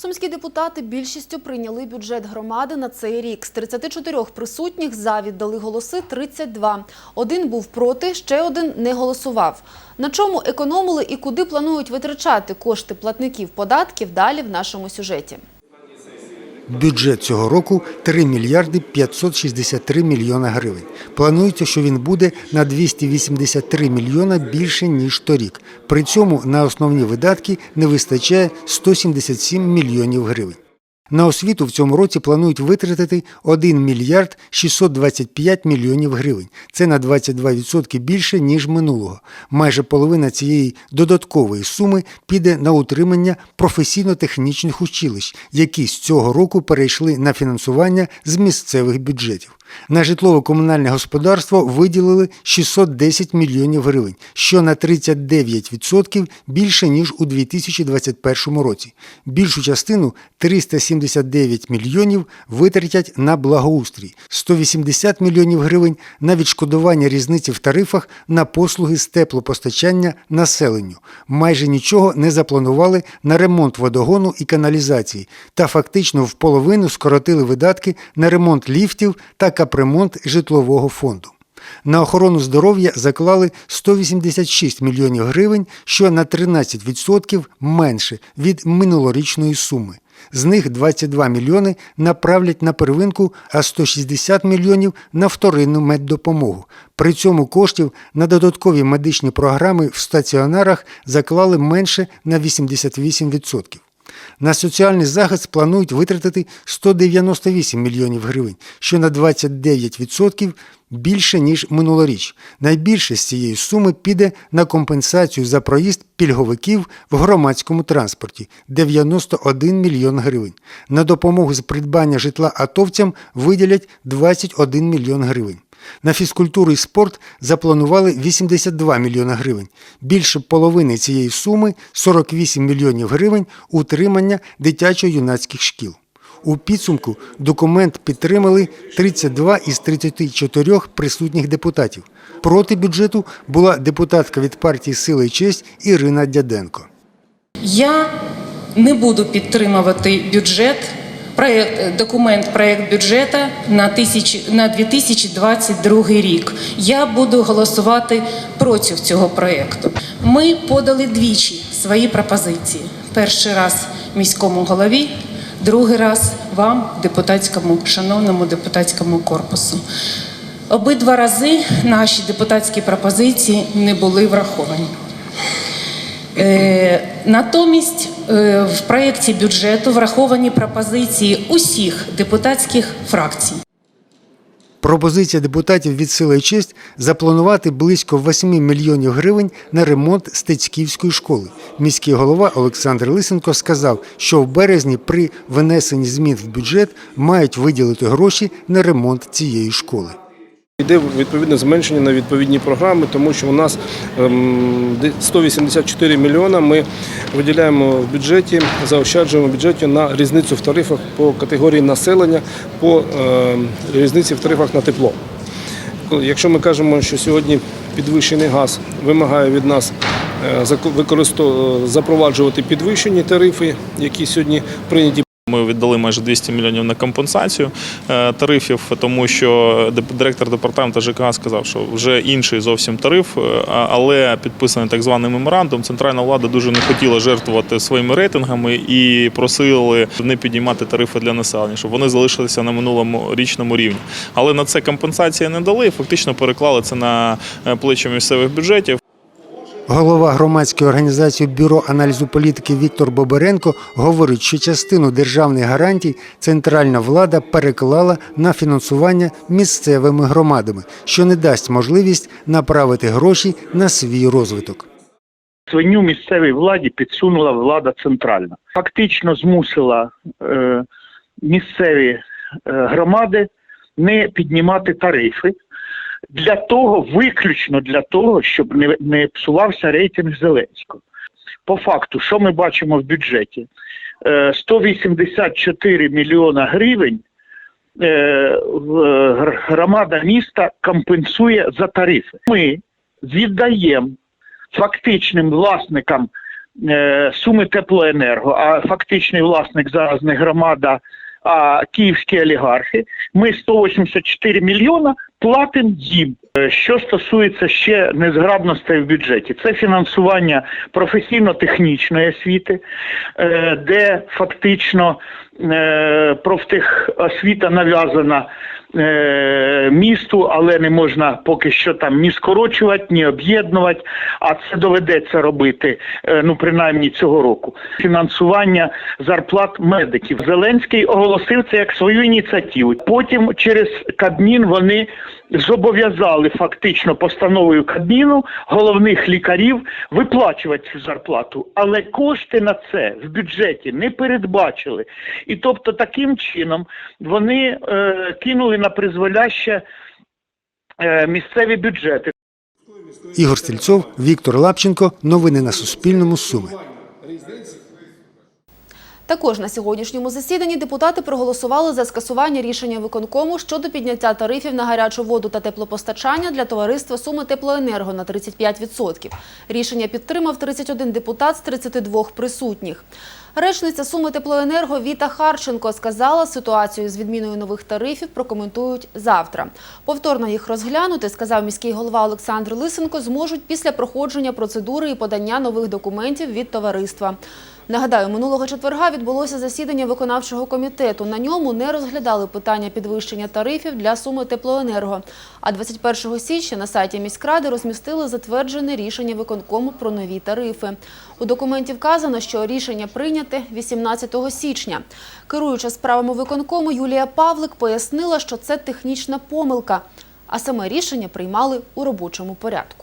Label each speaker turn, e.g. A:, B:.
A: Сумські депутати більшістю прийняли бюджет громади на цей рік. З 34 присутніх за віддали голоси 32. Один був проти, ще один не голосував. На чому економили і куди планують витрачати кошти платників податків далі в нашому сюжеті.
B: Бюджет цього року 3 мільярди 563 мільйона гривень. Планується, що він буде на 283 мільйона більше, ніж торік. При цьому на основні видатки не вистачає 177 мільйонів гривень. На освіту в цьому році планують витратити 1 мільярд 625 мільйонів гривень. Це на 22% більше, ніж минулого. Майже половина цієї додаткової суми піде на утримання професійно-технічних училищ, які з цього року перейшли на фінансування з місцевих бюджетів. На житлово-комунальне господарство виділили 610 мільйонів гривень, що на 39% більше, ніж у 2021 році. Більшу частину 379 мільйонів витратять на благоустрій, 180 мільйонів гривень на відшкодування різниці в тарифах на послуги з теплопостачання населенню. Майже нічого не запланували на ремонт водогону і каналізації та фактично в половину скоротили видатки на ремонт ліфтів та капремонт житлового фонду. На охорону здоров'я заклали 186 мільйонів гривень, що на 13% менше від минулорічної суми. З них 22 мільйони направлять на первинку, а 160 мільйонів на вторинну меддопомогу. При цьому коштів на додаткові медичні програми в стаціонарах заклали менше на 88%. На соціальний захист планують витратити 198 мільйонів гривень, що на 29% більше, ніж минулоріч. Найбільше з цієї суми піде на компенсацію за проїзд пільговиків в громадському транспорті – 91 мільйон гривень. На допомогу з придбання житла атовцям виділять 21 мільйон гривень. На фізкультуру і спорт запланували 82 мільйони гривень. Більше половини цієї суми 48 мільйонів гривень утримання дитячо-юнацьких шкіл. У підсумку документ підтримали 32 із 34 присутніх депутатів. Проти бюджету була депутатка від партії Сила і честь Ірина Дяденко.
C: Я не буду підтримувати бюджет, проект, документ проект бюджету на, тисяч, на 2022 рік. Я буду голосувати проти цього проекту. Ми подали двічі свої пропозиції. Перший раз міському голові, другий раз вам, депутатському, шановному депутатському корпусу. Обидва рази наші депутатські пропозиції не були враховані. Е, Натомість е, в проєкті бюджету враховані пропозиції усіх депутатських фракцій.
B: Пропозиція депутатів від сили і честь» запланувати близько 8 мільйонів гривень на ремонт Стецьківської школи. Міський голова Олександр Лисенко сказав, що в березні при винесенні змін в бюджет мають виділити гроші на ремонт цієї школи.
D: Йде відповідне зменшення на відповідні програми, тому що у нас ем, 184 мільйона ми виділяємо в бюджеті, заощаджуємо в бюджеті на різницю в тарифах по категорії населення, по ем, різниці в тарифах на тепло. Якщо ми кажемо, що сьогодні підвищений газ вимагає від нас е, запроваджувати підвищені тарифи, які сьогодні прийняті
E: Ми віддали майже 200 мільйонів на компенсацію е, тарифів, тому що директор департаменту ЖКГ сказав, що вже інший зовсім тариф, е, але підписаний так званий меморандум. Центральна влада дуже не хотіла жертвувати своїми рейтингами і просили не підіймати тарифи для населення, щоб вони залишилися на минулому річному рівні. Але на це компенсації не дали. Фактично переклали це на е, плечі місцевих бюджетів.
B: Голова громадської організації Бюро аналізу політики Віктор Боберенко говорить, що частину державних гарантій центральна влада переклала на фінансування місцевими громадами, що не дасть можливість направити гроші на свій розвиток.
F: свиню місцевій владі підсунула влада центральна. Фактично змусила е, місцеві е, громади не піднімати тарифи для того, виключно для того, щоб не, не псувався рейтинг Зеленського. По факту, що ми бачимо в бюджеті? Е, 184 мільйона гривень е, гр- громада міста компенсує за тарифи. Ми віддаємо фактичним власникам е, суми теплоенерго, а фактичний власник зараз не громада, а київські олігархи. Ми 184 мільйона платимо їм. Е, Що стосується ще незграбностей в бюджеті, це фінансування професійно-технічної освіти, е, де фактично е, профтехосвіта нав'язана місту, але не можна поки що там ні скорочувати, ні об'єднувати. А це доведеться робити, е, ну принаймні цього року. Фінансування зарплат медиків. Зеленський оголосив це як свою ініціативу. Потім через Кабмін вони зобов'язали фактично постановою Кабміну головних лікарів виплачувати цю зарплату, але кошти на це в бюджеті не передбачили. І тобто таким чином вони е, кинули на призволяще е, місцеві бюджети.
B: Ігор Стрільцов, Віктор Лапченко. Новини на Суспільному. Суми.
A: Також на сьогоднішньому засіданні депутати проголосували за скасування рішення виконкому щодо підняття тарифів на гарячу воду та теплопостачання для товариства Суми Теплоенерго на 35%. Рішення підтримав 31 депутат з 32 присутніх. Речниця Суми Теплоенерго Віта Харченко сказала, ситуацію з відміною нових тарифів прокоментують завтра. Повторно їх розглянути, сказав міський голова Олександр Лисенко, зможуть після проходження процедури і подання нових документів від товариства. Нагадаю, минулого четверга відбулося засідання виконавчого комітету. На ньому не розглядали питання підвищення тарифів для суми теплоенерго. А 21 січня на сайті міськради розмістили затверджене рішення виконкому про нові тарифи. У документі вказано, що рішення прийняте 18 січня. Керуюча справами виконкому Юлія Павлик пояснила, що це технічна помилка, а саме рішення приймали у робочому порядку.